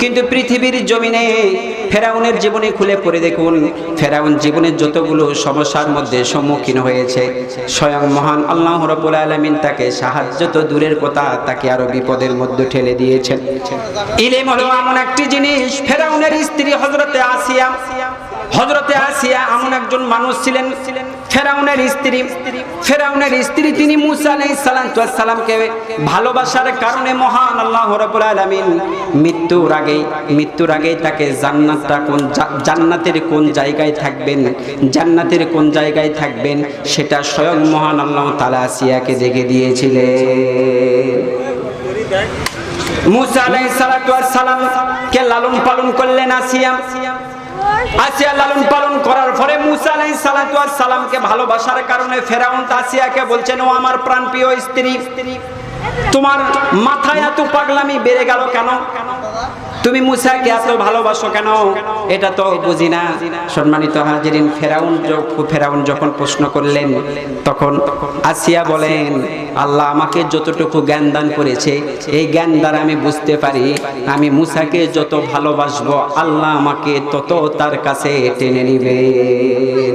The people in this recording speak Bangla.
কিন্তু পৃথিবীর জমিনে ফেরাউনের জীবনে খুলে পড়ে দেখুন, ফেরাউন জীবনের যতগুলো সমস্যার মধ্যে সম্মুখীন হয়েছে, স্বয়ং মহান আল্লাহ রবুল আলমিন তাকে সাহায্য তো দূরের কথা, তাকে আরও বিপদের মধ্যে ঠেলে দিয়েছেন। ইলেম হলো এমন একটি জিনিস, ফেরাউনের স্ত্রী হজরতে আসিয়া হজরতে আসিয়া এমন একজন মানুষ ছিলেন, ফেরাউনের স্ত্রী। ফেরাউনের স্ত্রী তিনি মুসা আলাইহিস সালামকে ভালোবাসার কারণে মহান আল্লাহ রাব্বুল আলামিন মৃত্যুর আগেই মৃত্যুর আগেই তাকে জান্নাতটা কোন জান্নাতের কোন জায়গায় থাকবেন, জান্নাতের কোন জায়গায় থাকবেন সেটা স্বয়ং মহান আল্লাহ তাআলা আসিয়াকে দেখে দিয়েছিলেন। মুসা আলাইহিস সালাম কে লালন পালন করলেন আসিয়া। আসিয়া লালন পালন করার পরে মুসা আলাই সালামকে ভালোবাসার কারণে ফেরাউন আসিয়াকে বলছেন, ও আমার প্রাণপ্রিয় স্ত্রী তোমার মাথায় এত পাগলামি বেড়ে গেল কেন? তুমি মুসাকে এত ভালোবাসো কেন? এটা তো বুঝি না। সম্মানিত হাজিরিন, ফেরাউন ফেরাউন যখন প্রশ্ন করলেন, তখন আসিয়া বলেন, আল্লাহ আমাকে যতটুকু জ্ঞান দান করেছে, এই জ্ঞান দ্বারা আমি বুঝতে পারি, আমি মুসাকে যত ভালোবাসবো, আল্লাহ আমাকে তত তার কাছে টেনে নিবেন।